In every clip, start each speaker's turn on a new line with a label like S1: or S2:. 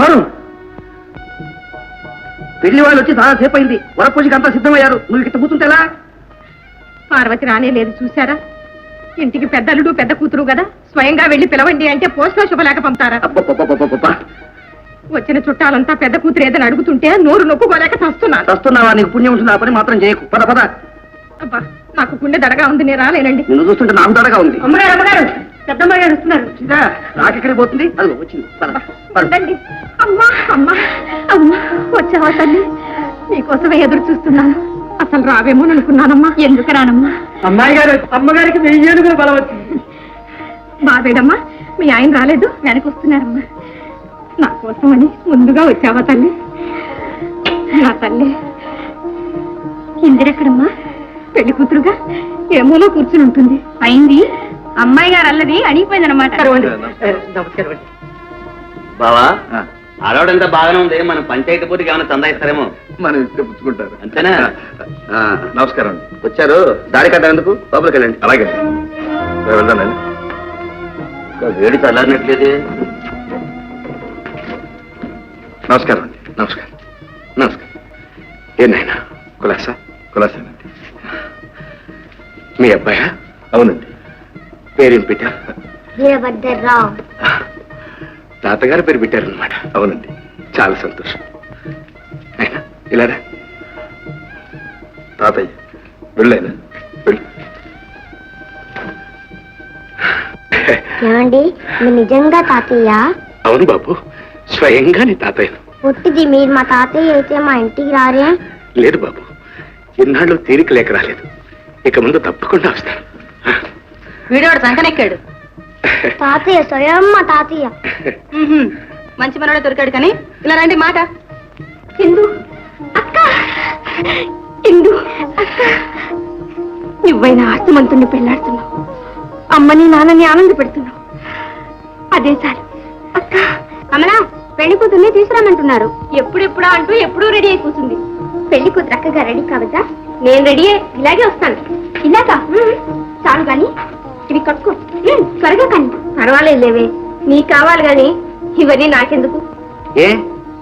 S1: పారు. పెళ్ళి వాళ్ళు వచ్చి చాలా సేపు అయింది. వరపూజకి అంతా సిద్ధమయ్యారు. నువ్వు ఇక్కడ కూర్చుంటే ఎలా
S2: పార్వతి రానే లేదు చూసారా ఇంటికి పెద్దలుడు పెద్ద కూతురు కదా. స్వయంగా వెళ్ళి పిలవండి అంటే పోస్ట్లో శుభలేఖ పంపుతారా. వచ్చిన చుట్టాలంతా పెద్ద కూతురు ఏదని అడుగుతుంటే నోరు నొప్పుకోలేక చస్తున్నాను
S1: చస్తున్నావా నీకు పుణ్యం ఉంటుంది? ఆ పని మాత్రం చేయకు. పద పద.
S2: అబ్బా నాకు గుండె దడగా ఉంది నేను రాలేనండి.
S1: నిన్ను చూస్తుంటే నాకు దడగా ఉంది.
S2: అమ్మగారు అమ్మగారు పెద్దమ్మ గారు వస్తున్నారు.
S1: రాకెక్కడికి పోతుంది? అది వచ్చింది. పద.
S2: ఉండండి. అమ్మా అమ్మా అమ్మా వచ్చావా తల్లి? నీకోసమే ఎదురు చూస్తున్నాను. అసలు రావేమో అనుకున్నానమ్మా. ఎందుకు రానమ్మా?
S1: అమ్మాయి గారు అమ్మగారికి వెయ్యి ఏనుగులు బలం వచ్చింది
S2: బాబేడమ్మా మీ ఆయన రాలేదు వెనక వస్తున్నారమ్మా నా కోసం అని ముందుగా వచ్చావా తల్లి? నా తల్లి ఇందిరెక్కడమ్మా? పెళ్ళి కూతురుగా ఏమోలో కూర్చుని ఉంటుంది. అయింది. అమ్మాయి గారు అల్లది అడిగిపోయిందనమాట
S1: నమస్కారం.
S3: బావా ఆడవాడంతా బాగానే ఉంది. మనం పంచాయతీ పూర్తికి ఏమైనా చందా ఇస్తారేమో
S1: మనం ఇస్తే పుచ్చుకుంటారు.
S3: అంతేనా?
S1: నమస్కారం. వచ్చారు. దారి కట్టేందుకు లోపలికి వెళ్ళండి. అలాగే. వెళ్దానండి
S3: ఇంకా వేడి చల్లారినట్లేదు.
S1: నమస్కారం అండి. నమస్కారం. నమస్కారం. ఏనాయనా కులాసా? కులాసానండి మీ అబ్బాయా? అవునండి. పేరేం పెట్టారు? తాతగారు పేరు పెట్టారనమాట అవునండి. చాలా సంతోషం. అయినా ఇలారా తాతయ్య వెళ్ళాను? వెళ్ళు.
S4: ఏమండి మీరు నిజంగా తాతయ్య?
S1: అవును బాబు స్వయంగా నీ తాతయ్య
S4: పుట్టిది మీరు మా తాతయ్య అయితే మా ఇంటికి రారే?
S1: లేదు బాబు ఇన్నాళ్ళు తీరిక లేక రాలేదు. ఇక ముందు తప్పకుండా వస్తాను.
S2: వీడోడు సంకనెక్కాడు.
S4: తాతయ్య స్వయం మా తాతయ్య
S2: మంచి మనోడే దొరికాడు కానీ ఇలా రండి మాట ఇందు. అక్క. ఇందు. అక్క. నువ్వైనా ఆస్తమంతుణ్ణి పెళ్ళాడుతున్నావు. అమ్మని నాన్నని ఆనంద పెడుతున్నావు. అదే చాలు. అక్క.
S4: అమలా పెళ్ళి కూతుర్ని తీసుకురామంటున్నారు.
S2: ఎప్పుడెప్పుడా అంటూ ఎప్పుడూ రెడీ అయి కూర్చుంది
S4: పెళ్ళి కూతురు అక్కగా రెడీ కావద్దా?
S2: నేను రెడీ ఇలాగే వస్తాను.
S4: ఇలాగా చాలు గాని. ఇవి కట్టుకో. త్వరగా కానీ.
S2: పర్వాలేదు లేవే నీకు కావాలి గాని ఇవన్నీ నాకెందుకు?
S1: ఏ?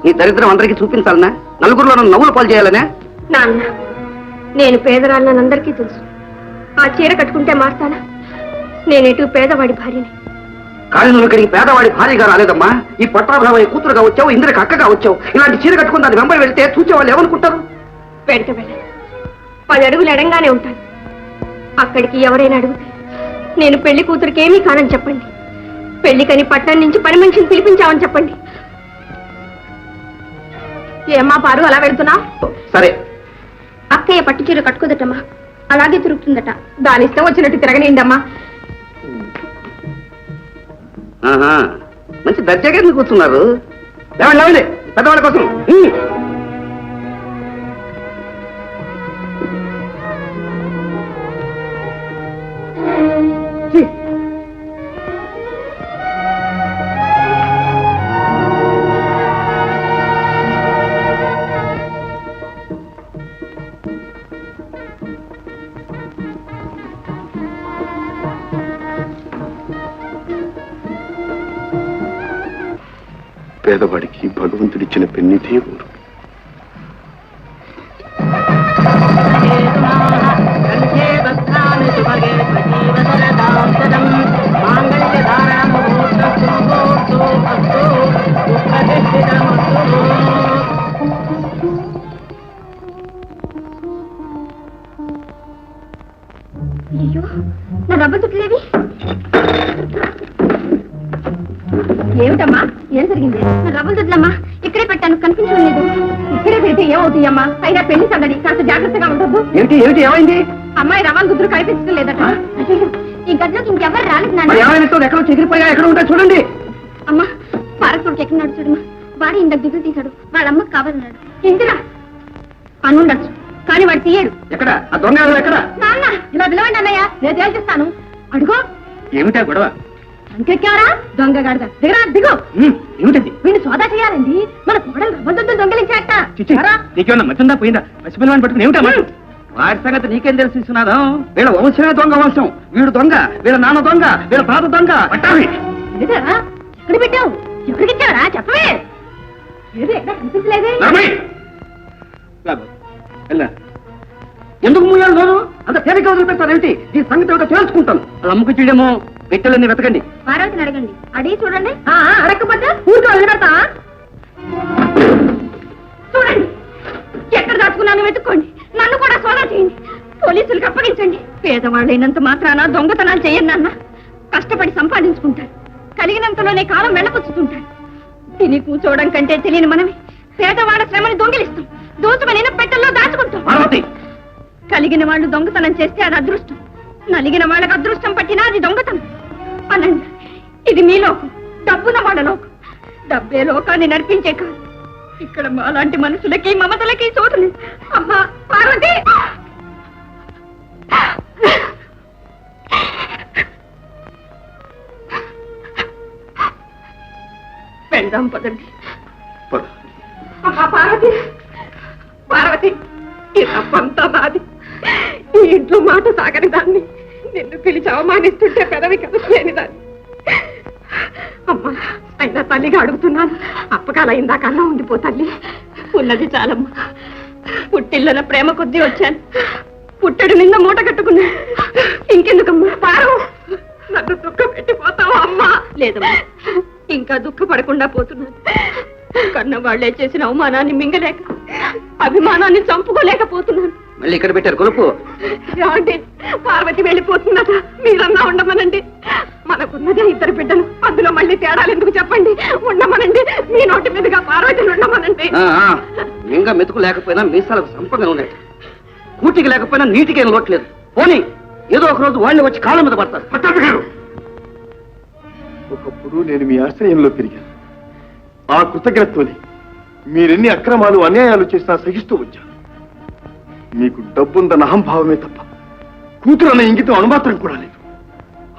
S1: నీ దరిద్రం అందరికీ చూపించాలనా? నలుగురిలో నవ్వులు పాలు చేయాలనే?
S2: నాన్న నేను పేదరాళ్ళని అందరికీ తెలుసు. ఆ చీర కట్టుకుంటే మారుతానా? నేనెటు పేదవాడి భార్యని?
S1: ఇక్కడికి పేదవాడి భార్యగా రాలేదమ్మా. ఈ పట్టాభావయ్య కూతురుగా వచ్చావు ఇంద్రకి అక్కగా వచ్చావు. ఇలాంటి చీర కట్టుకుని దాని వెంబడి వెళ్తే చూసే వాళ్ళు ఏమనుకుంటారు?
S2: వెంట వెళ్ళను పది అడుగులు ఎడంగానే ఉంటాను. అక్కడికి ఎవరైనా అడిగితే నేను పెళ్ళి కూతురికి ఏమీ కానని చెప్పండి. పెళ్ళికని పట్టణం నుంచి పని మనిషిని పిలిపించామని చెప్పండి. ఏమ్మా పారు అలా వెళ్తున్నావు
S1: సరే.
S2: అక్కయ్య పట్టు చీర కట్టుకోదటమ్మా. అలాగే తిరుగుతుందట. దాని ఇష్టం వచ్చినట్టు తిరగనిండమ్మా
S1: మంచి దర్జాగా ఎందుకు కూర్చున్నారు? లేవండి లేవండి. పెద్దవాళ్ళ కోసం.
S5: పేదవాడికి భగవంతుడిచ్చిన పెన్నిధి ఊరు
S1: ఏమిటి ఏమిటి ఏమైంది?
S2: అమ్మాయి రవాల్ గుద్దురు కనిపించడం లేదట.
S4: ఈ గదిలోకి ఇంకెవరు రాలేదు నాన్న.
S1: ఏమైనా ఎక్కడో చెగిరిపోయా ఎక్కడ ఉంటా చూడండి.
S4: అమ్మా పారకుడికి ఎక్కడున్నాడు చూడమ్మా? వాడు ఇందాక దిగులు తీశాడు. వాళ్ళ అమ్మకి కావాలన్నాడు.
S2: ఇందిరా. అనుండొచ్చు కానీ వాడు తీయడు.
S1: ఎక్కడ? ఆ దొంగ ఎవరు? ఎక్కడ?
S2: నాన్న ఇలా పిలవండి అన్నయ్య నేను తేల్చేస్తాను అడుగో.
S1: ఏమిటా గొడవ?
S2: ఇంకెక్కారా దొంగ గాడిద దిగరా దిగు.
S1: ఉమ్, ఏమిటది?
S2: వీడిని సోదా చేయాలండి. మన కోడలు రవ్వదొద్దు దొంగలించాట.
S1: చిచ్చి నీకేమన్నా మధ్యందా పోయిందా? పసిపిల్లవాడిని పట్టుకుని ఏమిటా మాట వాడి సంగతి నీకేం తెలిసి ఇస్తున్నాదా వీళ్ళ వంశమే దొంగ వంశం. వీడు దొంగ వీళ్ళ నాన్న దొంగ వీళ్ళ తాత దొంగ. పట్టాలి
S2: ఎక్కడ పెట్టావు? చెప్పవే!
S1: నడమై! బాబు, వెళ్ళా. ఎందుకు మూయాలి నోరు? అంత తేలిక వదిలిపెడతారేంటి ఈ సంగతి ఏమిటో తేల్చుకుంటాను. అది అమ్ముకు చేయడమో పెట్టెలన్నీ వెతకండి.
S4: పార్వతిని అడగండి? అడిగి చూడండి.
S2: అడగకపోతే ఊరికే వదిలిపెడతా చూడండి. ఎక్కడ దాచుకున్నాను వెతుక్కోండి. సోదా చేయండి. పోలీసులకు అప్పగించండి. పేదవాళ్ళైనంత మాత్రాన దొంగతనాలు చేయండి నాన్న కష్టపడి సంపాదించుకుంటారు. కలిగినంతలోనే కాలం వెళ్ళపుచ్చుతుంటారు తిని కూర్చోవడం కంటే తెలియని మనమే. పేదవాళ్ళ శ్రమని దొంగిలిస్తాం. దోచుకొని పెట్టెల్లో దాచుకుంటాం. కలిగిన వాళ్ళు దొంగతనం చేస్తే అది అదృష్టం. నలిగిన వాళ్ళకి అదృష్టం పట్టినా అది దొంగతనం. అనండి ఇది మీ లోకం. డబ్బున వాళ్ళ లోకం. డబ్బే లోకాన్ని నడిపించే కాదు. ఇక్కడ మాలాంటి మనుషులకి మమతలకి వెళ్దాం పదండి పార్వతి పార్వతి ఈ తప్పంతా నాది. ఈ ఇంట్లో మాట సాగని దాన్ని నిన్ను పిలిచి అవమానిస్తుంటే పెదవి కదలేని దాన్ని. అమ్మా అయినా తల్లిగా అడుగుతున్నాను. అప్పకాల ఇందాకన్నా ఉండిపో తల్లి. ఉన్నది చాలమ్మా. పుట్టిల్లున ప్రేమ కొద్దీ వచ్చాను. పుట్టడు నిన్న మూట కట్టుకున్నా. ఇంకెందుకమ్మా? పారు. నన్ను దుఃఖ పెట్టిపోతావా అమ్మా? లేదమ్మా. ఇంకా దుఃఖపడకుండా పోతున్నాను కన్న వాళ్ళే చేసిన అవమానాన్ని మింగలేక అభిమానాన్ని చంపుకోలేకపోతున్నాను
S1: మళ్ళీ ఇక్కడ పెట్టారు కొలుపు.
S2: పార్వతి వెళ్ళిపోతున్నదా? మీరన్నా ఉండమనండి. మనకున్నదే ఇద్దరు బిడ్డలు. అందులో మళ్ళీ తేడాలు ఎందుకు చెప్పండి? ఉండమనండి. మీ నోటి మీదుగా పార్వతిని ఉండమనండి.
S1: ఇంకా మెతుకు లేకపోయినా మీసాలకు సంపదన ఉన్నాయి. కూటికి లేకపోయినా నీటికి ఏం లోట్లేదు పోనీ ఏదో ఒక రోజు వాళ్ళు వచ్చి కాళ్ళ మీద పడతారు.
S5: పట్టాభి గారు ఒకప్పుడు నేను మీ ఆశ్రయంలో పెరిగాను. ఆ కృతజ్ఞతతోనే మీరెన్ని అక్రమాలు అన్యాయాలు చేసినా సహిస్తూ వచ్చాను. మీకు డబ్బుందన్న అహంభావమే తప్ప కూతురు అన్న ఇంగితం అనుమాత్రం కూడా లేదు.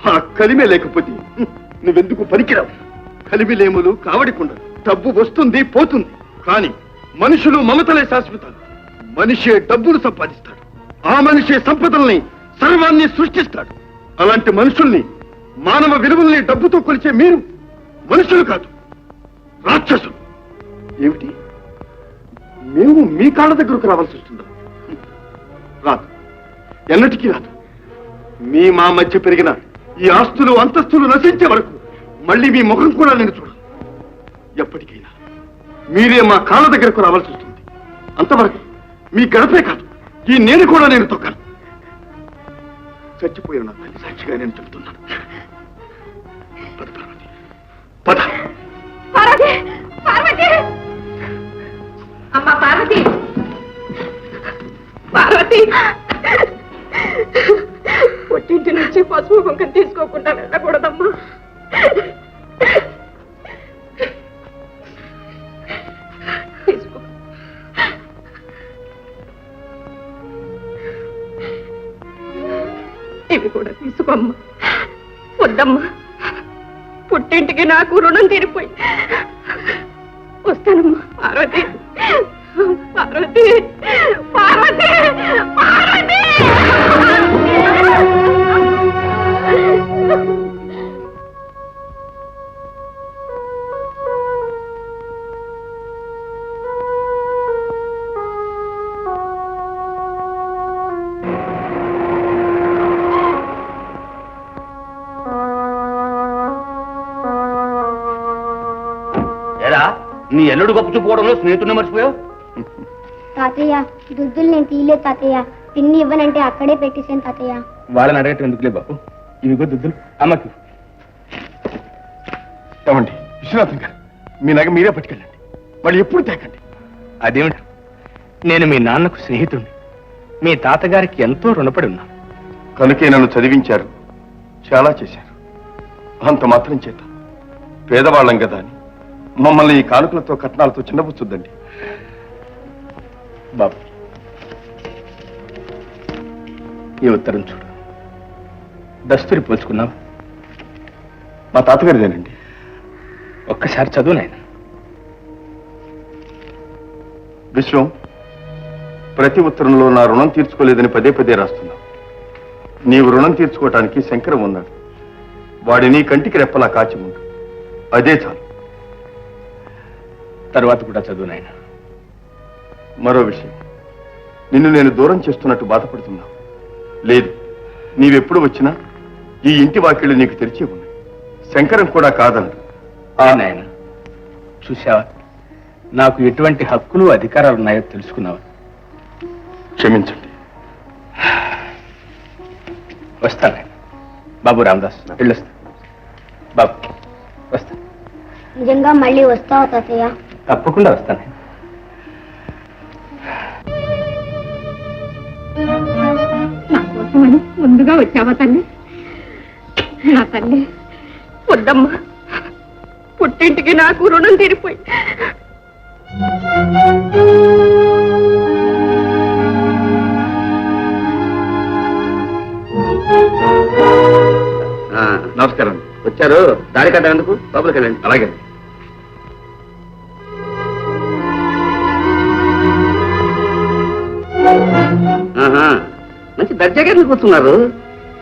S5: ఆ కలిమే లేకపోతే నువ్వెందుకు పనికిరావు? కలిమిలేములు కావడికుండా డబ్బు వస్తుంది పోతుంది. కానీ మనుషులు మమతలే శాశ్వతాలు. మనిషే డబ్బులు సంపాదిస్తాడు. ఆ మనిషే సంపదల్ని సర్వాన్ని సృష్టిస్తాడు. అలాంటి మనుషుల్ని మానవ విలువల్ని డబ్బుతో కొలిచే మీరు మనుషులు కాదు రాక్షసులు. ఏమిటి? మేము మీ కాళ్ళ దగ్గరకు రావాల్సి వస్తుందా? రాదు. ఎన్నటికీ రాదు. మీ మా మధ్య పెరిగిన ఈ ఆస్తులు అంతస్తులు నశించే వరకు మళ్ళీ మీ ముఖం కూడా నేను చూడను. ఎప్పటికైనా మీరే మా కాళ్ళ దగ్గరకు రావాల్సి వస్తుంది. అంతవరకు మీ గడపే కాదు ఈ నేను కూడా నేను తొక్కను. చచ్చిపోయిన తల్లి సాక్షిగా నేను చెబుతున్నాను పద. పార్వతి
S2: పార్వతి! అమ్మా పార్వతి! పార్వతి! పుట్టింటి నుంచి పసుపు కుంకం తీసుకోకుండా వెళ్ళకూడదమ్మా. ఇవి కూడా తీసుకోమ్మా. వద్దమ్మా. పుట్టింటికి నాకు రుణం తీరిపోయి. వస్తానమ్మా పార్వతి. పార్వతి.
S3: ఎల్లుడు గొప్ప చూపుకోవడంలో స్నేహితుడిని మర్చిపోయావు?
S4: తాతయ్య దుద్దులు నేను తీయలేదు తాతయ్య. పిన్ని ఇవ్వనంటే అక్కడే పెట్టేశాను తాతయ్య.
S6: వాళ్ళని అడగటం ఎందుకులే బాబు ఇవిగో దుద్దులు అమ్మకి.
S5: ఏమండి? విశ్వనాథం గారు మీ నగ మీరే పట్టుకెళ్ళండి. మళ్ళీ ఎప్పుడు తేకండి?
S6: అదేమిటి నేను మీ నాన్నకు స్నేహితుడిని మీ తాతగారికి ఎంతో రుణపడి ఉన్నాను.
S5: కనుకే నన్ను చదివించారు. చాలా చేశారు. అంత మాత్రం చేత. పేదవాళ్ళం కదా అని. మమ్మల్ని ఈ కానుకలతో కట్నాలతో చిన్నపుచ్చుద్దండి
S6: బాబు ఈ ఉత్తరం చూడు. దస్తూరి పోల్చుకున్నావు?
S5: మా తాతగారిదేనండి.
S6: ఒక్కసారి చదువు నాయన.
S5: విశ్వం ప్రతి ఉత్తరంలో నా రుణం తీర్చుకోలేదని పదే పదే రాస్తున్నా నీవు రుణం తీర్చుకోవటానికి శంకరం ఉన్నాడు. వాడిని కంటికి రెప్పలా కాచి ఉండు అదే చాలు.
S6: తర్వాత కూడా చదువు నాయన.
S5: మరో విషయం. నిన్ను నేను దూరం చేస్తున్నట్టు బాధపడుతున్నావు. లేదు నీవెప్పుడు వచ్చినా ఈ ఇంటి వాకిళ్ళు నీకు తెరిచే ఉన్నాయి. శంకరం కూడా కాదంట.
S6: ఆ నాయన చూశావా? నాకు ఎటువంటి హక్కులు అధికారాలు ఉన్నాయో తెలుసుకున్నావా?
S5: క్షమించండి.
S6: వస్తాను నాయన. బాబు రామదాస్ వెళ్ళొస్తా. బాబు వస్తా.
S4: నిజంగా మళ్ళీ వస్తావు తాతయ్య?
S6: తప్పకుండా వస్తాను. నాయన.
S2: నా కోసమని ముందుగా వచ్చావా తల్లి? నా తల్లి వద్దమ్మా. పుట్టింటికి నాకు రుణం తీరిపోయి.
S1: ఆ, నమస్కారం. వచ్చారు. దారి కట్ట ఎందుకు? లోపలికి వెళ్ళండి. అలాగే. మంచి దర్జాగా ఎందుకు కూర్చున్నారు.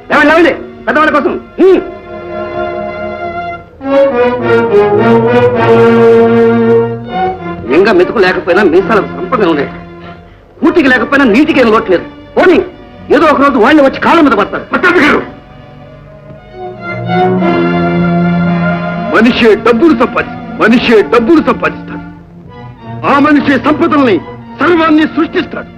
S1: లేవండి లేవండి పెద్దవాళ్ళ కోసం. ఇంకా మెతుకు లేకపోయినా మీసాలకు సంపదలు ఉన్నాయి. కూటికి లేకపోయినా నీటికి ఏం లోట్లేదు పోనీ ఏదో ఒక రోజు వాళ్ళు వచ్చి కాళ్ళ మీద పడతారు. పట్టాభి గారు.
S5: మనిషే డబ్బులు సంపాది మనిషే డబ్బులు సంపాదిస్తాడు. ఆ మనిషే సంపదల్ని సర్వాన్ని సృష్టిస్తాడు.